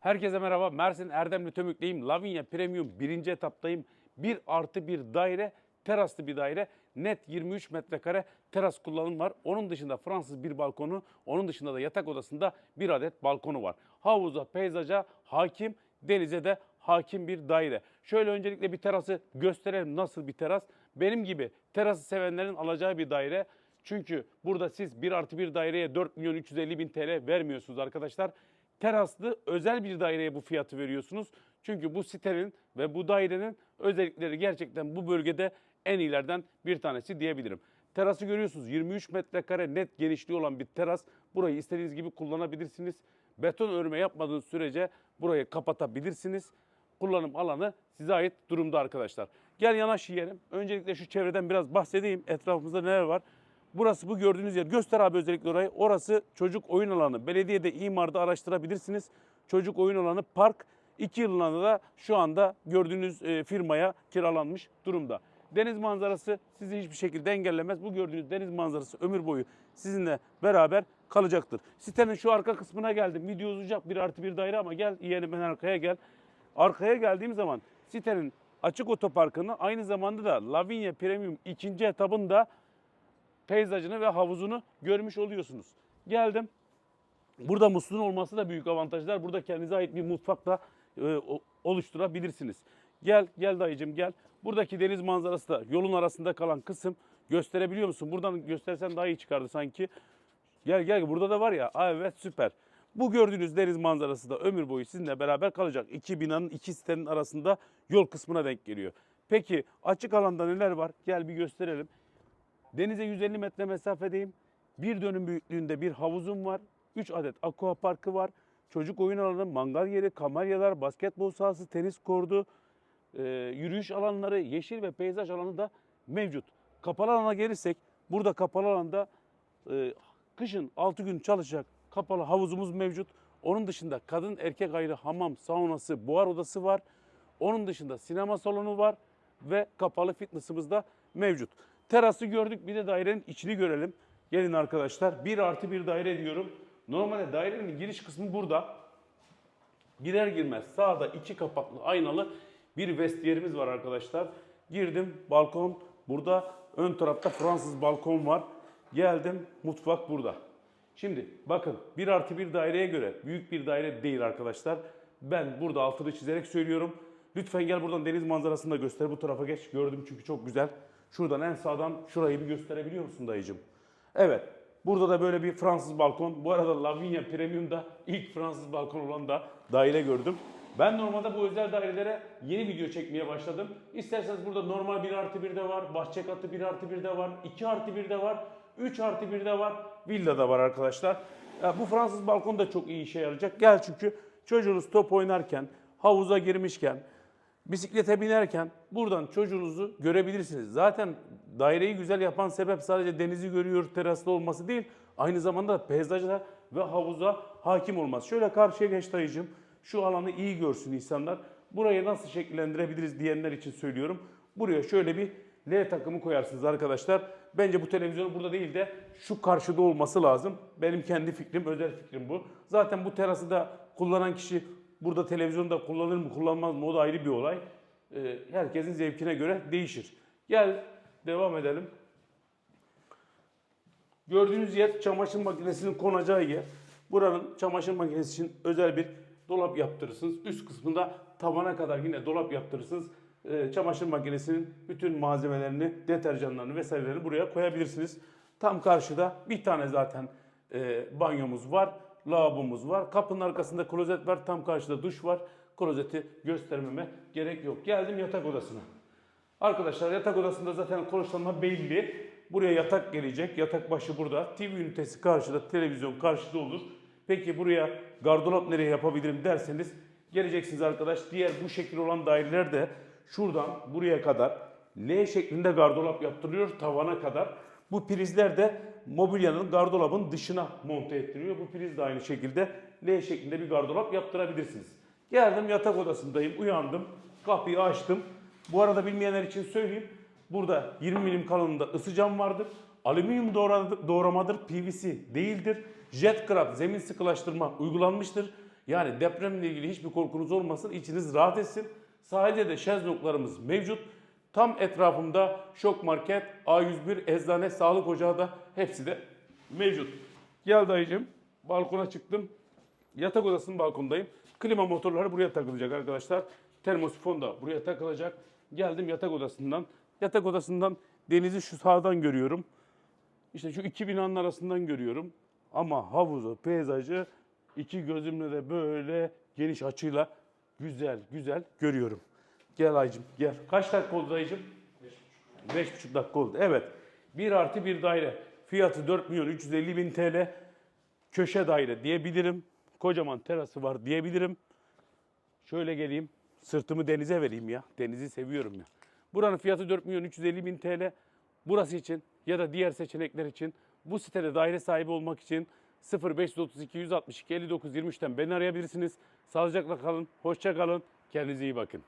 Herkese merhaba. Mersin Erdemli Tömük'teyim. Lavinia Premium birinci etaptayım. 1 artı bir daire, teraslı bir daire. Net 23 metrekare teras kullanım var. Onun dışında Fransız bir balkonu, onun dışında da yatak odasında bir adet balkonu var. Havuza, peyzaja hakim, denize de hakim bir daire. Şöyle öncelikle bir terası gösterelim. Nasıl bir teras? Benim gibi terası sevenlerin alacağı bir daire. Çünkü burada siz 1 artı bir daireye 4 milyon 350 bin TL vermiyorsunuz arkadaşlar teraslı özel bir daireye bu fiyatı veriyorsunuz. Çünkü bu sitenin ve bu dairenin özellikleri gerçekten bu bölgede en iyilerden bir tanesi diyebilirim. Terası görüyorsunuz 23 metrekare net genişliği olan bir teras. Burayı istediğiniz gibi kullanabilirsiniz. Beton örme yapmadığınız sürece burayı kapatabilirsiniz. Kullanım alanı size ait durumda arkadaşlar. Gel yanaş yiyelim. Öncelikle şu çevreden biraz bahsedeyim. Etrafımızda neler var? Burası bu gördüğünüz yer. Göster abi özellikle orayı. Orası çocuk oyun alanı. Belediyede imarda araştırabilirsiniz. Çocuk oyun alanı park. İki yıllığına da şu anda gördüğünüz e, firmaya kiralanmış durumda. Deniz manzarası sizi hiçbir şekilde engellemez. Bu gördüğünüz deniz manzarası ömür boyu sizinle beraber kalacaktır. Sitenin şu arka kısmına geldim. Video uzayacak bir artı bir daire ama gel yeğenim ben arkaya gel. Arkaya geldiğim zaman sitenin açık otoparkını aynı zamanda da Lavinia Premium ikinci etabında peyzajını ve havuzunu görmüş oluyorsunuz. Geldim. Burada musluğun olması da büyük avantajlar. Burada kendinize ait bir mutfak da e, oluşturabilirsiniz. Gel, gel dayıcım gel. Buradaki deniz manzarası da yolun arasında kalan kısım gösterebiliyor musun? Buradan göstersen daha iyi çıkardı sanki. Gel gel burada da var ya. Evet süper. Bu gördüğünüz deniz manzarası da ömür boyu sizinle beraber kalacak. İki binanın iki sitenin arasında yol kısmına denk geliyor. Peki açık alanda neler var? Gel bir gösterelim. Denize 150 metre mesafedeyim. Bir dönüm büyüklüğünde bir havuzum var. 3 adet aqua parkı var. Çocuk oyun alanı, mangal yeri, kamelyalar, basketbol sahası, tenis kordu, e, yürüyüş alanları, yeşil ve peyzaj alanı da mevcut. Kapalı alana gelirsek burada kapalı alanda e, kışın 6 gün çalışacak kapalı havuzumuz mevcut. Onun dışında kadın erkek ayrı hamam, saunası, buhar odası var. Onun dışında sinema salonu var ve kapalı fitness'ımız da mevcut. Terası gördük bir de dairenin içini görelim. Gelin arkadaşlar 1 artı bir daire diyorum. Normalde dairenin giriş kısmı burada. Girer girmez sağda iki kapaklı aynalı bir vestiyerimiz var arkadaşlar. Girdim balkon burada. Ön tarafta Fransız balkon var. Geldim mutfak burada. Şimdi bakın 1 artı bir daireye göre büyük bir daire değil arkadaşlar. Ben burada altını çizerek söylüyorum. Lütfen gel buradan deniz manzarasını da göster. Bu tarafa geç. Gördüm çünkü çok güzel. Şuradan en sağdan şurayı bir gösterebiliyor musun dayıcım? Evet. Burada da böyle bir Fransız balkon. Bu arada Lavinia Premium'da ilk Fransız balkon olan da daire gördüm. Ben normalde bu özel dairelere yeni video çekmeye başladım. İsterseniz burada normal 1 artı 1 de var, bahçe katı 1 artı 1 de var, 2 artı 1 de var, 3 artı 1 de var, villa da var arkadaşlar. Ya bu Fransız balkon da çok iyi işe yarayacak. Gel çünkü çocuğunuz top oynarken, havuza girmişken, bisiklete binerken buradan çocuğunuzu görebilirsiniz. Zaten daireyi güzel yapan sebep sadece denizi görüyor, teraslı olması değil, aynı zamanda peyzaja ve havuza hakim olması. Şöyle karşıya geç dayıcım. Şu alanı iyi görsün insanlar. Burayı nasıl şekillendirebiliriz diyenler için söylüyorum. Buraya şöyle bir L takımı koyarsınız arkadaşlar. Bence bu televizyon burada değil de şu karşıda olması lazım. Benim kendi fikrim, özel fikrim bu. Zaten bu terası da kullanan kişi burada televizyonda kullanır mı kullanmaz mı o da ayrı bir olay. Ee, herkesin zevkine göre değişir. Gel devam edelim. Gördüğünüz yer çamaşır makinesinin konacağı yer. Buranın çamaşır makinesi için özel bir dolap yaptırırsınız. Üst kısmında tavana kadar yine dolap yaptırırsınız. Ee, çamaşır makinesinin bütün malzemelerini, deterjanlarını vesairelerini buraya koyabilirsiniz. Tam karşıda bir tane zaten e, banyomuz var, lavabomuz var. Kapının arkasında klozet var, tam karşıda duş var. Klozeti göstermeme gerek yok. Geldim yatak odasına. Arkadaşlar yatak odasında zaten konuşlanma belli. Buraya yatak gelecek. Yatak başı burada. TV ünitesi karşıda, televizyon karşıda olur. Peki buraya gardırop nereye yapabilirim derseniz geleceksiniz arkadaş. Diğer bu şekil olan daireler de şuradan buraya kadar L şeklinde gardırop yaptırılıyor tavana kadar. Bu prizler de mobilyanın gardırobun dışına monte ettiriyor. Bu priz de aynı şekilde L şeklinde bir gardırop yaptırabilirsiniz. Geldim yatak odasındayım, uyandım, kapıyı açtım. Bu arada bilmeyenler için söyleyeyim. Burada 20 milim kalınlığında ısı cam vardır. Alüminyum doğra- doğramadır, PVC değildir. Jet Craft zemin sıkılaştırma uygulanmıştır. Yani depremle ilgili hiçbir korkunuz olmasın, içiniz rahat etsin. Sahilde de şezlonglarımız mevcut. Tam etrafımda Şok Market, A101, Eczane, Sağlık Ocağı da hepsi de mevcut. Gel dayıcım, balkona çıktım. Yatak odasının balkondayım. Klima motorları buraya takılacak arkadaşlar. Termosifon da buraya takılacak. Geldim yatak odasından. Yatak odasından denizi şu sağdan görüyorum. İşte şu iki binanın arasından görüyorum. Ama havuzu, peyzajı iki gözümle de böyle geniş açıyla güzel güzel görüyorum. Gel Aycım gel. Kaç dakika oldu dayıcım? Beş buçuk dakika oldu. Evet. Bir artı bir daire. Fiyatı 4 milyon 350 bin TL. Köşe daire diyebilirim. Kocaman terası var diyebilirim. Şöyle geleyim. Sırtımı denize vereyim ya. Denizi seviyorum ya. Buranın fiyatı 4 milyon 350 bin TL. Burası için ya da diğer seçenekler için bu sitede daire sahibi olmak için 0532 162 59 23'ten beni arayabilirsiniz. Sağlıcakla kalın, hoşça kalın, kendinize iyi bakın.